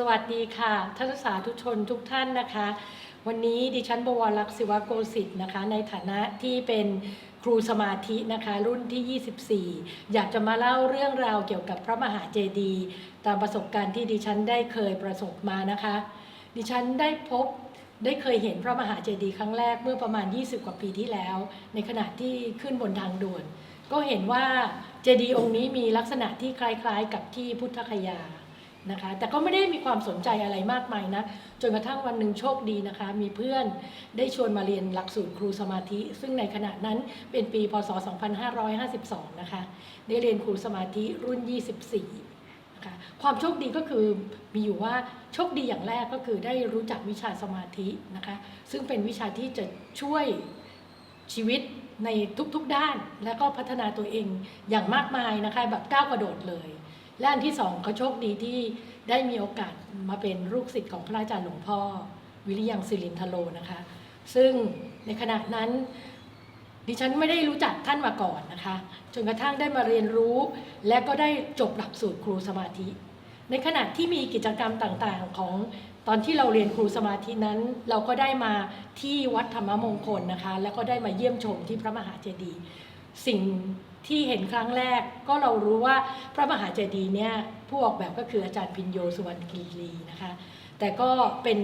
สวัสดีค่ะท่านสาธุชนทุกท่านนะคะ วันนี้ดิฉันบวรลักษ์ศิวโกสิทธ์นะคะ ในฐานะที่เป็นครูสมาธินะคะรุ่นที่ 24 อยากจะมาเล่าเรื่องราวเกี่ยวกับพระมหาเจดีย์ตามประสบการณ์ที่ดิฉันได้เคยประสบมานะคะ ดิฉันได้พบได้เคยเห็นพระมหาเจดีย์ครั้งแรกเมื่อประมาณ 20 กว่าปีที่แล้ว ในขณะที่ขึ้นบนทางด่วน ก็เห็นว่าเจดีย์องค์นี้มีลักษณะที่คล้ายๆ กับที่พุทธคยา นะคะ แต่ก็ไม่ได้มีความสนใจอะไรมากมายนะ จนกระทั่งวันหนึ่งโชคดีนะคะ มีเพื่อนได้ชวนมาเรียนหลักสูตรครูสมาธิ ซึ่งในขณะนั้นเป็นปีพศ 2552 นะคะ ได้เรียนครูสมาธิรุ่น 24 นะคะ ความโชคดีก็คือมีอยู่ว่าโชคดีอย่างแรกก็คือได้รู้จักวิชาสมาธินะคะ ซึ่งเป็นวิชาที่จะช่วยชีวิตในทุกๆด้าน และก็พัฒนาตัวเองอย่างมากมายนะคะ แบบก้าวกระโดดเลย และอันที่สองเขาโชคดีที่ได้มีโอกาสมาเป็นลูกศิษย์ของพระอาจารย์หลวงพ่อ วิริยังศิรินทโลนะคะ ซึ่งในขณะนั้นดิฉันไม่ได้รู้จักท่านมาก่อนนะคะ จนกระทั่งได้มาเรียนรู้ และก็ได้จบหลักสูตรครูสมาธิ ในขณะที่มีกิจกรรมต่างๆของตอนที่เราเรียนครูสมาธินั้น เราก็ได้มาที่วัดธรรมมงคลนะคะ แล้วก็ได้มาเยี่ยมชมที่พระมหาเจดีย์สิ่ง ที่เห็นครั้งแรกก็เรารู้ว่าพระมหาเจดีย์เนี่ยผู้ออกแบบก็คืออาจารย์พินโยสุวรรณคีรีนะคะ แต่ก็เป็น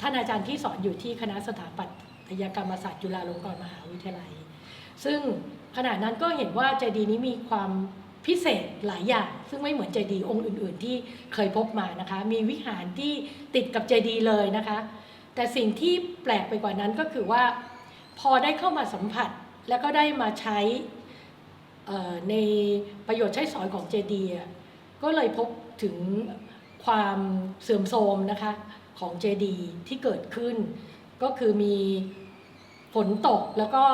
ท่านอาจารย์ที่สอนอยู่ที่คณะสถาปัตยกรรมศาสตร์จุฬาลงกรณ์มหาวิทยาลัย ซึ่งขณะนั้นก็เห็นว่าเจดีย์นี้มีความพิเศษหลายอย่าง ซึ่งไม่เหมือนเจดีย์องค์อื่น ๆ ที่เคยพบมานะคะ มีวิหารที่ติดกับเจดีย์เลยนะคะ แต่สิ่งที่แปลกไปกว่านั้นก็คือว่า พอได้เข้ามาสัมผัสแล้วก็ได้มาใช้ ในประโยชน์ใช้สอยของเจดีย์ก็เลยพบถึงความเสื่อมโทรมนะคะของเจดีย์ที่เกิดขึ้น ก็คือมีฝนตกแล้วก็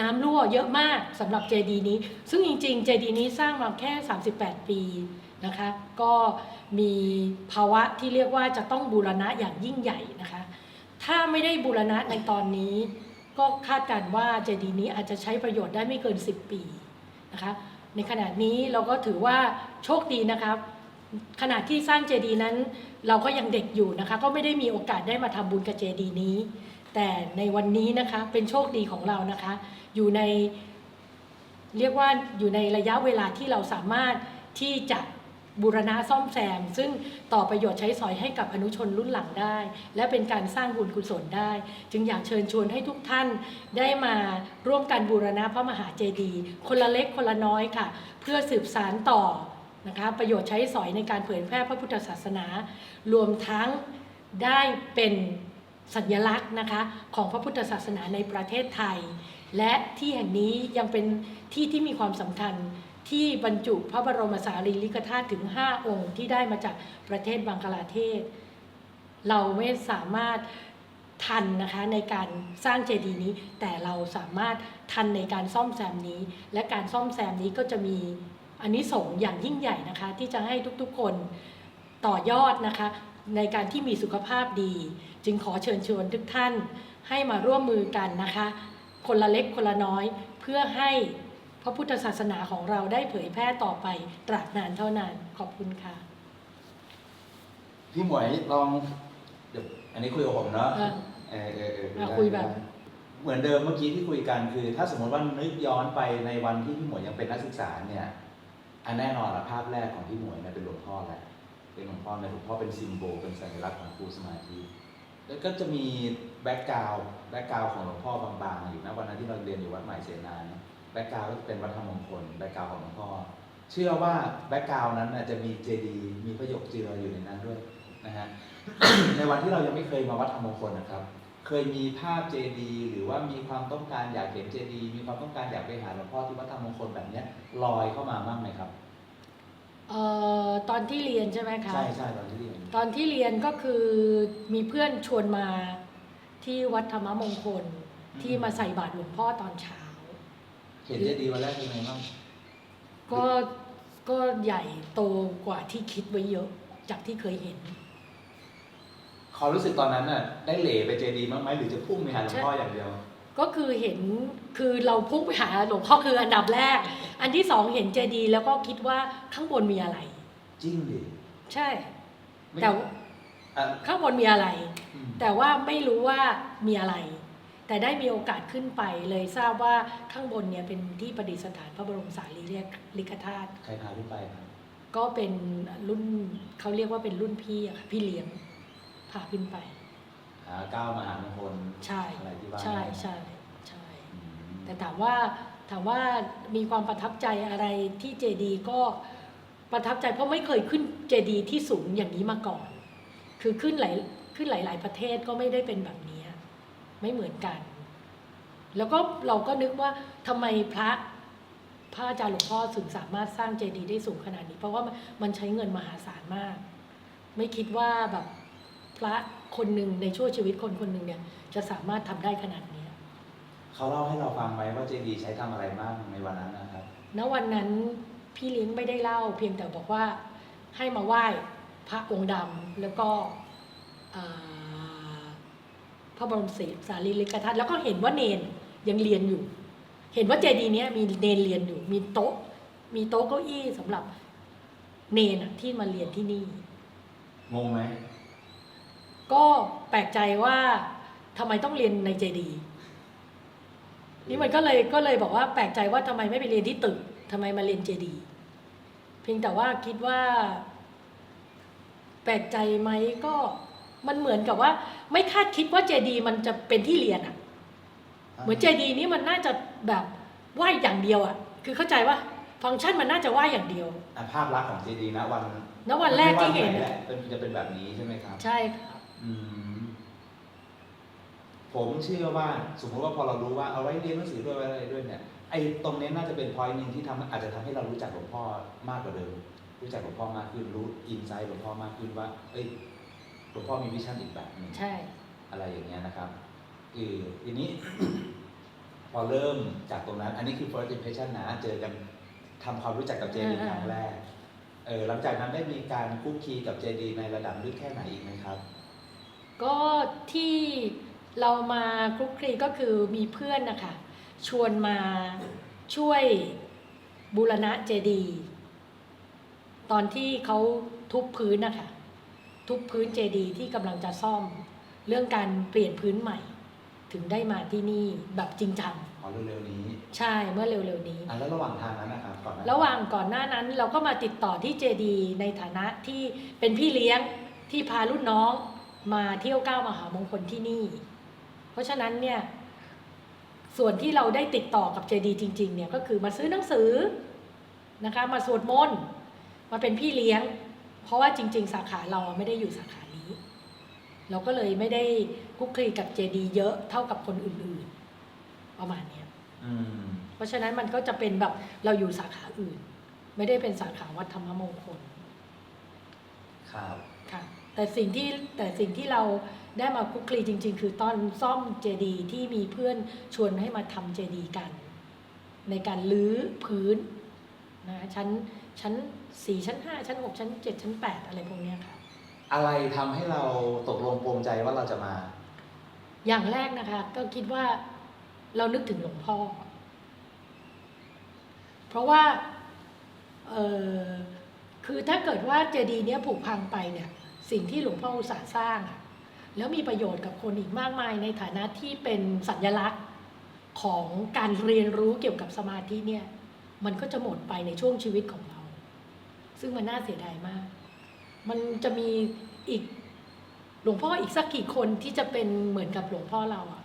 น้ำรั่วเยอะมากสำหรับเจดีย์นี้ ซึ่งจริงๆเจดีย์นี้สร้างมาแค่ 38 ปีนะคะ ก็มีภาวะที่เรียกว่าจะต้องบูรณะอย่างยิ่งใหญ่นะคะ ถ้าไม่ได้บูรณะในตอนนี้ ก็คาดการณ์ว่าเจดีย์นี้อาจจะใช้ประโยชน์ได้ไม่เกิน 10 ปี นะคะ ในขณะนี้เราก็ถือว่าโชคดีนะครับขณะที่สร้างเจดีย์นั้น เราก็ยังเด็กอยู่นะคะ ก็ไม่ได้มีโอกาสได้มาทำบุญกับเจดีย์นี้ แต่ในวันนี้นะคะเป็นโชคดีของเรานะคะ อยู่ในเรียกว่าอยู่ในระยะเวลาที่เราสามารถที่จะ บูรณะซ่อมแซม ซึ่งต่อประโยชน์ใช้สอยให้กับอนุชนรุ่นหลังได้ และเป็นการสร้างบุญกุศลได้ จึงอยากเชิญชวนให้ทุกท่านได้มาร่วมกันบูรณะพระมหาเจดีย์คนละเล็กคนละน้อยค่ะ เพื่อสืบสารต่อนะคะประโยชน์ใช้สอยในการเผยแพร่พระพุทธศาสนา รวมทั้งได้เป็นสัญลักษณ์นะคะของพระพุทธศาสนาในประเทศไทย และที่แห่งนี้ยังเป็นที่ที่มีความสำคัญ ที่บรรจุพระบรมสารีริกธาตุถึง 5 องค์ที่ได้มาจากประเทศบังคลาเทศ เราไม่สามารถทันนะคะในการสร้างเจดีย์นี้ แต่เราสามารถทันในการซ่อมแซมนี้ และการซ่อมแซมนี้ก็จะมีอันนี้ส่งอย่างยิ่งใหญ่นะคะ ที่จะให้ทุกๆคนต่อยอดนะคะ ในการที่มีสุขภาพดี จึงขอเชิญชวนทุกท่านให้มาร่วมมือกันนะคะ คนละเล็กคนละน้อยเพื่อให้ พระพุทธศาสนาของเราได้เผยแพร่ต่อไปตราบนานเท่านานขอบคุณค่ะ พี่หมวยลองเดี๋ยวอันนี้คุยกับผมเนาะเออเออเออเอออะคุยแบบ เหมือนเดิมเมื่อกี้ที่คุยกันคือ ถ้าสมมติว่านึกย้อนไปในวันที่พี่หมวยยังเป็นนักศึกษาเนี่ยอันแน่นอนละภาพแรกของพี่หมวยเนี่ยเป็นหลวงพ่อแหละเป็นหลวงพ่อเนี่ยหลวงพ่อเป็นซิมโบลเป็นสัญลักษณ์ของครูสมาธิแล้วก็จะมีแบ็กกราวด์แบ็กกราวด์ของหลวงพ่อบางๆอยู่นะวันนั้นที่เราเรียนอยู่วัดใหม่เสนานะ แบ็กกราวด์ก็จะเป็นวัดธรรมมงคลแบ็กกราวด์ของหลวงพ่อเชื่อว่าแบ็กกราวด์นั้นน่ะจะมีเจดีย์มีพระหยกเจืออยู่ในนั้นด้วยนะฮะในวันที่เรายังไม่เคยมาวัดธรรมมงคลนะครับ เคยมีภาพเจดีย์หรือว่ามีความต้องการอยากเห็นเจดีย์มีความต้องการอยากไปหาหลวงพ่อที่วัดธรรมมงคลแบบเนี้ยลอยเข้ามาบ้างไหมครับเอ่อตอนที่เรียนใช่ไหมคะใช่ใช่ตอนที่เรียนตอนที่เรียนก็คือมีเพื่อนชวนมาที่วัดธรรมมงคลที่มาใส่บาตรหลวงพ่อตอนเช้า เห็นเจดีย์วันแรกเป็นไงบ้างก็ก็ใหญ่โตกว่าที่คิดไว้เยอะจากที่เคยเห็นความรู้สึกตอนนั้นน่ะได้เหล่ไปเจดีย์บ้างไหมหรือจะพุ่งไปหาหลวงพ่ออย่างเดียว ก็คือเห็นคือเราพุ่งไปหาหลวงพ่อคืออันดับแรก อันที่สองเห็นเจดีย์แล้วก็คิดว่าข้างบนมีอะไร จริงดิใช่ ไม่แต่อะ ข้างบนมีอะไร อืม แต่ว่าไม่รู้ว่ามีอะไร แต่ได้มีโอกาสขึ้นไปเลยทราบว่าข้างบนเนี่ยเป็นที่ประดิษฐานพระบรมสารีริกธาตุใครพาขึ้นไปครับก็เป็นรุ่นเขาเรียกว่าเป็นรุ่นพี่อะค่ะพี่เลี้ยงพาขึ้นไปหาก้าวมหามงคลใช่อะไรที่ว่าใช่ใช่ใช่ อืมแต่ถามว่าถามว่ามีความประทับใจอะไรที่เจดีก็ประทับใจเพราะไม่เคยขึ้นเจดีที่สูงอย่างนี้มาก่อน คือขึ้นหลายขึ้นหลาย ๆ ประเทศก็ไม่ได้เป็นแบบนี้ ไม่เหมือนกัน แล้วก็เราก็นึกว่าทำไมพระพระอาจารย์หลวงพ่อถึงสามารถสร้างเจดีย์ได้สูงขนาดนี้ เพราะว่ามันมันใช้เงินมหาศาลมาก ไม่คิดว่าแบบพระคนหนึ่งในช่วงชีวิตคนคนหนึ่งเนี่ย จะสามารถทำได้ขนาดนี้เขาเล่าให้เราฟังไหมว่าเจดีย์ใช้ทำอะไรบ้างในวันนั้นนะครับณวันนั้นพี่เลี้ยงไม่ได้เล่า เพียงแต่บอกว่าให้มาไหว้พระองค์ดำแล้วก็อ่า พระบรมศรีสารีริกธาตุแล้วก็เห็นว่าเนนยังเรียนอยู่ เห็นว่าเจดีย์เนี้ยมีเนนเรียนอยู่ มีโต๊ะ มีโต๊ะเก้าอี้สำหรับเนนอะที่มาเรียนที่นี่งงไหมก็แปลกใจว่าทำไมต้องเรียนในเจดีย์นี่มันก็เลยก็เลยบอกว่าแปลกใจว่าทำไมไม่ไปเรียนที่ตึกทำไมมาเรียนเจดีย์เพียงแต่ว่าคิดว่า แปลกใจไหมก็ มันเหมือนกับว่า ไม่คาดคิดว่าเจดีย์มันจะเป็นที่เรียนอะเหมือนเจดีย์นี้มันน่าจะแบบไหวอย่างเดียวอะคือเข้าใจว่าฟังก์ชันมันน่าจะไหวอย่างเดียวอะภาพลักษณ์ของเจดีย์นะวันณวันแรกที่เห็นไม่ว่าไหแหละเป็นจะเป็นแบบนี้ใช่ไหมครับ ใช่ครับอืมผมเชื่อว่าสมมติว่าพอเรารู้ว่าเอาไว้เรียนหนังสือด้วยไว้อะไรด้วยเนี่ยไอ้ตรงนี้น่าจะเป็นพอยต์หนึ่งที่ทำอาจจะทำให้เรารู้จักหลวงพ่อมากกว่าเดิม รู้จักหลวงพ่อมากขึ้นรู้อินไซต์หลวงพ่อมากขึ้นว่า เอ้ย หลวงพ่อมีวิชั่นอีกแบบหนึงใช่ อะไรอย่างเงี้ยนะครับคือทีนี้ พอเริ่มจากตรงนั้น อันนี้คือ first impression นะเจอกันทำความรู้จักกับเจดีอ่า ครั้งแรกเออหลังจากนั้นได้มีการคุกคีกับเจดีในระดับลึกแค่ไหนอีกไหมครับ ก็ที่เรามาคลุกคลีก็คือมีเพื่อนนะคะชวนมาช่วยบูรณะเจดีย์ตอนที่เขาทุบพื้นนะคะ ทุบพื้นเจดีย์ที่กำลังจะซ่อม เรื่องการเปลี่ยนพื้นใหม่ ถึงได้มาที่นี่แบบจริงจังขอเร็วๆนี้ใช่เมื่อเร็วๆนี้ อะแล้วระหว่างทางนั้นนะครับก่อนหน้าระหว่างก่อนหน้านั้นเราก็มาติดต่อที่เจดีในฐานะที่เป็นพี่เลี้ยงที่พารุ่นน้องมาเที่ยวก้าวมหามงคลที่นี่ เพราะฉะนั้นเนี่ยส่วนที่เราได้ติดต่อกับเจดีจริงๆเนี่ยก็คือมาซื้อหนังสือนะคะมาสวดมนต์มาเป็นพี่เลี้ยง เพราะว่าจริง ๆ สาขาเราไม่ได้อยู่สาขานี้ เราก็เลยไม่ได้คลุกคลีกับเจดีเยอะเท่ากับคนอื่นๆ ประมาณเนี้ยอืมเพราะฉะนั้นมันก็จะเป็นแบบเราอยู่สาขาอื่น ไม่ได้เป็นสาขาวัดธรรมมงคลครับค่ะ แต่สิ่งที่แต่สิ่งที่เราได้มาคลุกคลีจริง ๆ คือตอนซ่อมเจดีย์ที่มีเพื่อนชวนให้มาทำเจดีย์กัน ในการลื้อพื้นนะชั้น ชั้นสี่ชั้นห้าชั้นหกชั้นเจ็ดชั้นแปดอะไรพวกเนี้ยค่ะ อะไรทำให้เราตกลงปรงใจว่าเราจะมา อย่างแรกนะคะ ก็คิดว่าเรานึกถึงหลวงพ่อ เพราะว่าเออคือถ้าเกิดว่าเจดีย์เนี้ยผุพังไปเนี่ย สิ่งที่หลวงพ่ออุตสาห์สร้างอะแล้วมีประโยชน์กับคนอีกมากมายในฐานะที่เป็นสัญลักษณ์ของการเรียนรู้เกี่ยวกับสมาธิเนี่ย มันก็จะหมดไปในช่วงชีวิตของเรา ซึ่งมันน่าเสียดายมาก มันจะมีอีกหลวงพ่ออีกสักกี่คนที่จะเป็นเหมือนกับหลวงพ่อเราอะ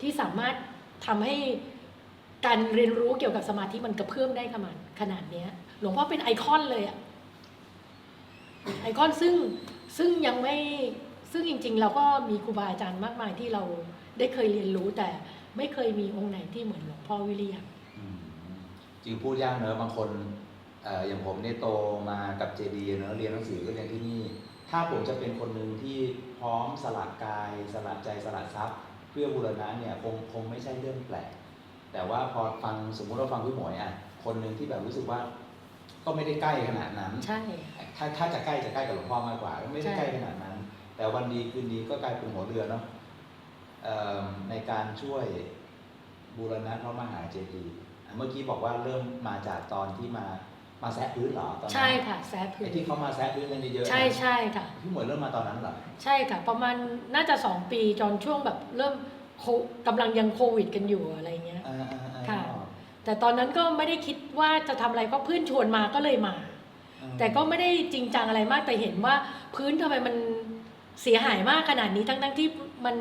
ที่สามารถทำให้การเรียนรู้เกี่ยวกับสมาธิมันกระเพื่อมได้ขนาดขนาดเนี้ยหลวงพ่อเป็นไอคอนเลยอะไอคอนซึ่งซึ่งยังไม่ซึ่งจริง ๆ เราก็มีครูบาอาจารย์มากมายที่เราได้เคยเรียนรู้แต่ไม่เคยมีองค์ไหนที่เหมือนหลวงพ่อวิเลียมอืมจริงพูดยากเนอะบางคน อ่ออย่างผมเนี่ยโตมากับเจดีเนอะเรียนหนังสือก็เรียนที่นี่ ถ้าผมจะเป็นคนหนึ่งที่พร้อมสละกาย สละใจสละทรัพย์ เพื่อบูรณะเนี่ยคงคงไม่ใช่เรื่องแปลก แต่ว่าพอฟังสมมุติเราฟังพี่หมวยอะคนหนึ่งที่แบบรู้สึกว่าก็ไม่ได้ใกล้ขนาดนั้นใช่ถ้าถ้าจะใกล้จะใกล้กับหลวงพ่อมากกว่า ไม่ได้ใช่ใกล้ขนาดนั้น แต่วันดีคืนดีก็กลายเป็นหัวเรือเนาะเอิ่มในการช่วยบูรณะพระมหาเจดีย์อะเมื่อกี้บอกว่าเริ่มมาจากตอนที่มา มาแซะพื้นเหรอตอนนั้นใช่ค่ะแซะพื้ไอ้นที่เขามาแซะพื้นกันเยอะๆใช่นะใช่ค่ะ พี่หมวยเริ่มมาตอนนั้นเหรอใช่ค่ะ ประมาณน่าจะสองปีจนช่วงแบบเริ่มโคกำลังยังโควิดกันอยู่อะไรเงี้ย อ่าๆๆค่ะ แต่ตอนนั้นก็ไม่ได้คิดว่าจะทำอะไรก็เพื่อนชวนมาก็เลยมา อืมแต่ก็ไม่ได้จริงจังอะไรมากแต่เห็นว่าพื้นทำไมมันเสียหายมากขนาดนี้ทั้งทั้งๆที่มัน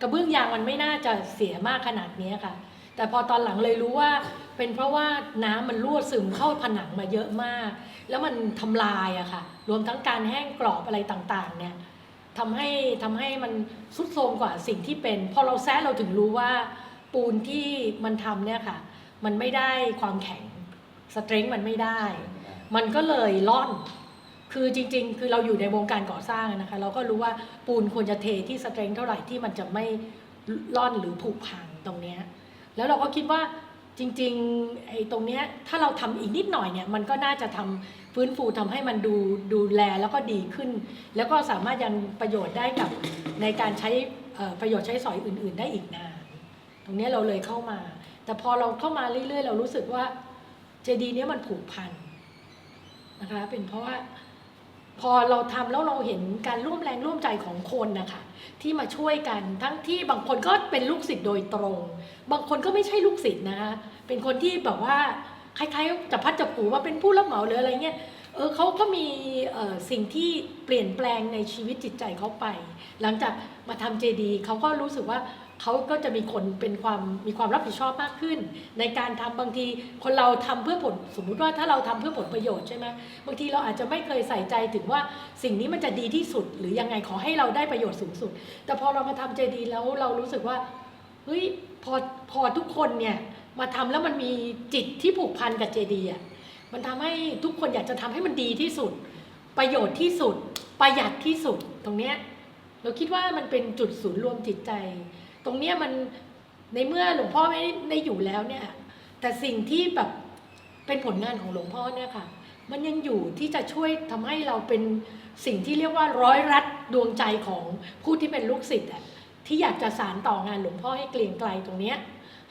กระเบื้องยางมันไม่น่าจะเสียมากขนาดนี้ค่ะ แต่พอตอนหลังเลยรู้ว่า เป็นเพราะว่าน้ำมันรั่วซึมเข้าผนังมาเยอะมาก แล้วมันทำลายอะค่ะ รวมทั้งการแห้งกรอบอะไรต่างๆ เนี่ยทำให้ทำให้มันสุดโทรมกว่าสิ่งที่เป็น พอเราแซะเราถึงรู้ว่าปูนที่มันทำเนี่ยค่ะ มันไม่ได้ความแข็งสเตรน g ์มันไม่ได้ มันก็เลยล่อน คือจริง ๆ คือเราอยู่ในวงการก่อสร้างนะคะ เราก็รู้ว่าปูนควรจะเทที่สเตรน g ์เท่าไหร่ที่มันจะไม่ล่อนหรือผุพังตรงเนี้ยแล้วเราก็คิดว่า จริงๆไอ้ตรงเนี้ยถ้าเราทำอีกนิดหน่อยเนี่ยมันก็น่าจะทำฟื้นฟูทำให้มันดูดูแลแล้วก็ดีขึ้น แล้วก็สามารถยังประโยชน์ได้กับในการใช้เอ่อประโยชน์ใช้สอยอื่น ๆ ได้อีกนานตรงเนี้ยเราเลยเข้ามา แต่พอเราเข้ามาเรื่อย ๆ เรารู้สึกว่าเจดีย์เนี้ยมันผูกพันนะคะเป็นเพราะว่า พอเราทำแล้วเราเห็นการร่วมแรงร่วมใจของคนนะคะที่มาช่วยกันทั้งที่บางคนก็เป็นลูกศิษย์โดยตรง บางคนก็ไม่ใช่ลูกศิษย์นะคะเป็นคนที่แบบว่าคล้ายๆจะพัดจะผูว่าเป็นผู้รับเหมาหรืออะไรเงี้ยเออเขาก็มีสิ่งที่เปลี่ยนแปลงในชีวิตจิตใจเขาไป หลังจากมาทำเจดีเขาก็รู้สึกว่า เขาก็จะมีคนเป็นความมีความรับผิดชอบมากขึ้น ในการทำบางทีคนเราทำเพื่อผลสมมุติว่าถ้าเราทำเพื่อผลประโยชน์ใช่ไหมบางทีเราอาจจะไม่เคยใส่ใจถึงว่าสิ่งนี้มันจะดีที่สุด หรือยังไงขอให้เราได้ประโยชน์สูงสุด แต่พอเรามาทำเจดีแล้วเรารู้สึกว่าเฮ้ยพอพอทุกคนเนี่ยมาทำแล้วมันมีจิตที่ผูกพันกับเจดีอะมันทำให้ทุกคนอยากจะทำให้มันดีที่สุด ประโยชน์ที่สุด ประหยัดที่สุดตรงเนี้ยเราคิดว่ามันเป็นจุดศูนย์รวมจิตใจ ตรงเนี้ยมันในเมื่อหลวงพ่อไม่ได้อยู่แล้วเนี่ย แต่สิ่งที่แบบเป็นผลงานของหลวงพ่อเนี่ยค่ะ มันยังอยู่ที่จะช่วยทำให้เราเป็นสิ่งที่เรียกว่าร้อยรัดดวงใจของผู้ที่เป็นลูกศิษย์อะที่อยากจะสารต่องานหลวงพ่อให้เกลียงไกลตรงเนี้ย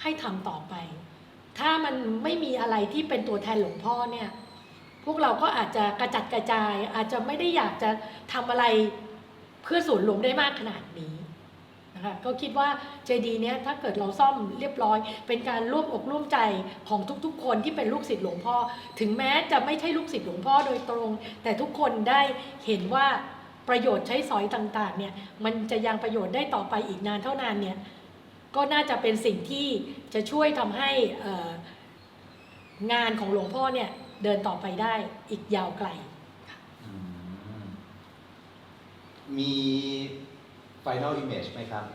ให้ทำต่อไป ถ้ามันไม่มีอะไรที่เป็นตัวแทนหลวงพ่อเนี่ย พวกเราก็อาจจะกระจัดกระจาย อาจจะไม่ได้อยากจะทำอะไรเพื่อส่วนรวมได้มากขนาดนี้ นะคะก็คิดว่าเจดีย์เนี้ยถ้าเกิดเราซ่อมเรียบร้อย เป็นการร่วมอกร่วมใจของทุกๆ คนที่เป็นลูกศิษย์หลวงพ่อ ถึงแม้จะไม่ใช่ลูกศิษย์หลวงพ่อโดยตรง แต่ทุกคนได้เห็นว่าประโยชน์ใช้สอยต่างๆเนี่ยมันจะยังประโยชน์ได้ต่อไปอีกนานเท่านานเนี่ยก็น่าจะเป็นสิ่งที่จะช่วยทำให้งานของหลวงพ่อเนี่ยเดินต่อไปได้อีกยาวไกลมี Final Image ไหมครับ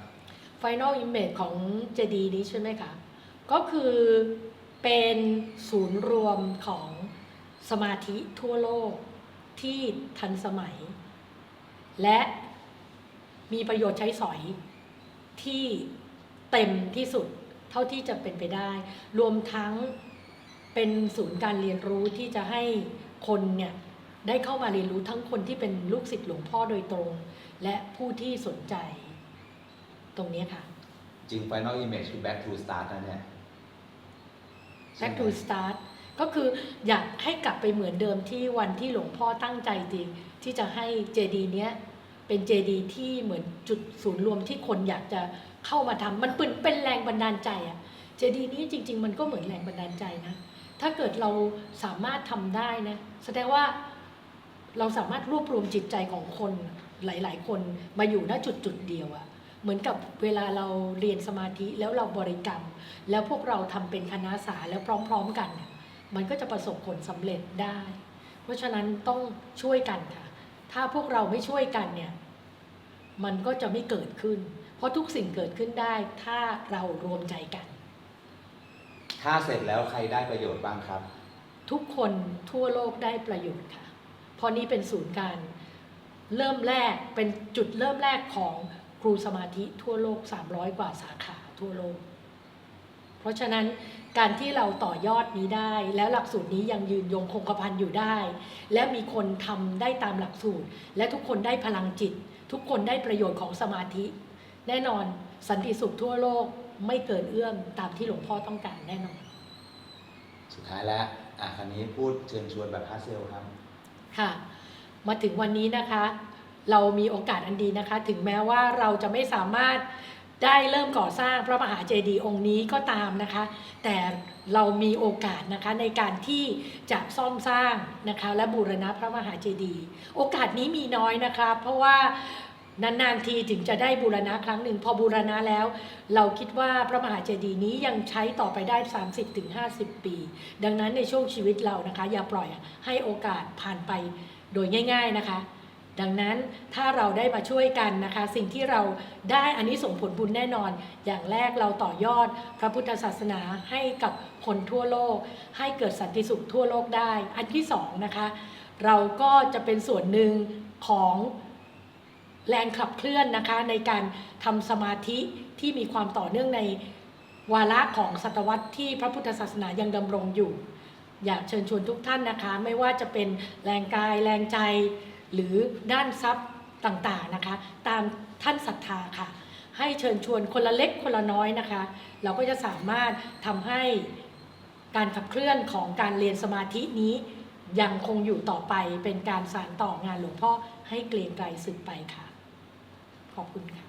Final Image ของเจดีย์นี้ใช่ไหมคะ ก็คือเป็นศูนย์รวมของสมาธิทั่วโลกที่ทันสมัย และมีประโยชน์ใช้สอยที่เต็มที่สุดเท่าที่จะเป็นไปได้ รวมทั้งเป็นศูนย์การเรียนรู้ที่จะให้คนเนี่ย ได้เข้ามาเรียนรู้ทั้งคนที่เป็นลูกศิษย์หลวงพ่อโดยตรง และผู้ที่สนใจ ตรงนี้ค่ะ จริง Final Image คือ Back to Start นะเนี่ย back to start ก็คืออยากให้กลับไปเหมือนเดิมที่วันที่หลวงพ่อตั้งใจจริง ที่จะให้เจดีย์เนี้ยเป็นเจดีย์ที่เหมือนจุดศูนย์รวมที่คนอยากจะเข้ามาทำมันเป็นเป็นแรงบันดาลใจอะเจดีย์นี้จริง ๆ มันก็เหมือนแรงบันดาลใจนะ ถ้าเกิดเราสามารถทำได้นะ แสดงว่า เราสามารถรวบรวมจิตใจของคนหลาย ๆ คนมาอยู่ณจุดจุดๆเดียวอะเหมือนกับเวลาเราเรียนสมาธิแล้วเราบริกรรม แล้วพวกเราทำเป็นคณะสาแล้วพร้อม ๆ กันเนี่ยมันก็จะประสบผลสำเร็จได้ เพราะฉะนั้นต้องช่วยกันค่ะ ถ้าพวกเราไม่ช่วยกันเนี่ยมันก็จะไม่เกิดขึ้น เพราะทุกสิ่งเกิดขึ้นได้ถ้าเรารวมใจกัน ถ้าเสร็จแล้วใครได้ประโยชน์บ้างครับ ทุกคนทั่วโลกได้ประโยชน์ค่ะเพ ราะนี้เป็นศูนย์การเริ่มแรกเป็นจุดเริ่มแรกของครูสมาธิทั่วโลก 300 กว่าสาขาทั่วโลก เพราะฉะนั้นการที่เราต่อยอดนี้ได้ แล้วหลักสูตรนี้ยังยืนยงคงกระพันอยู่ได้ และมีคนทำได้ตามหลักสูตร และทุกคนได้พลังจิต ทุกคนได้ประโยชน์ของสมาธิ แน่นอนสันติสุขทั่วโลกไม่เกินเอื้อมตามที่หลวงพ่อต้องการแน่นอน สุดท้ายแล้วอะคันนี้พูดเชิญชวนแบบฮาเซลครับ ค่ะ มาถึงวันนี้นะคะ เรามีโอกาสอันดีนะคะ ถึงแม้ว่าเราจะไม่สามารถได้เริ่มก่อสร้างพระมหาเจดีย์องค์นี้ก็ตามนะคะ แต่เรามีโอกาสนะคะในการที่จะซ่อมสร้างนะคะ และบูรณะพระมหาเจดีย์โอกาสนี้มีน้อยนะคะ เพราะว่า นานๆทีถึงจะได้บูรณะครั้งหนึ่งพอบูรณะแล้ว เราคิดว่าพระมหาเจดีย์นี้ยังใช้ต่อไปได้ 30-50 ปี ดังนั้นในช่วงชีวิตเรานะคะ อย่าปล่อยให้โอกาสผ่านไปโดยง่าย ๆนะคะ ดังนั้นถ้าเราได้มาช่วยกันนะคะ สิ่งที่เราได้อันนี้ส่งผลบุญแน่นอน อย่างแรกเราต่อยอดพระพุทธศาสนาให้กับคนทั่วโลก ให้เกิดสันติสุขทั่วโลกได้ อันที่สองนะคะ เราก็จะเป็นส่วนหนึ่งของ แรงขับเคลื่อนนะคะในการทำสมาธิที่มีความต่อเนื่องในวาระของศตวรรษที่พระพุทธศาสนายังดำรงอยู่ อยากเชิญชวนทุกท่านนะคะ ไม่ว่าจะเป็นแรงกายแรงใจ หรือด้านทรัพย์ต่างๆนะคะ ตามท่านศรัทธาค่ะ ให้เชิญชวนคนละเล็กคนละน้อยนะคะ เราก็จะสามารถทำให้การขับเคลื่อนของการเรียนสมาธินี้ยังคงอยู่ต่อไปเป็นการสานต่องานหลวงพ่อให้เกรียงไกรสืบไปค่ะ ขอบคุณค่ะ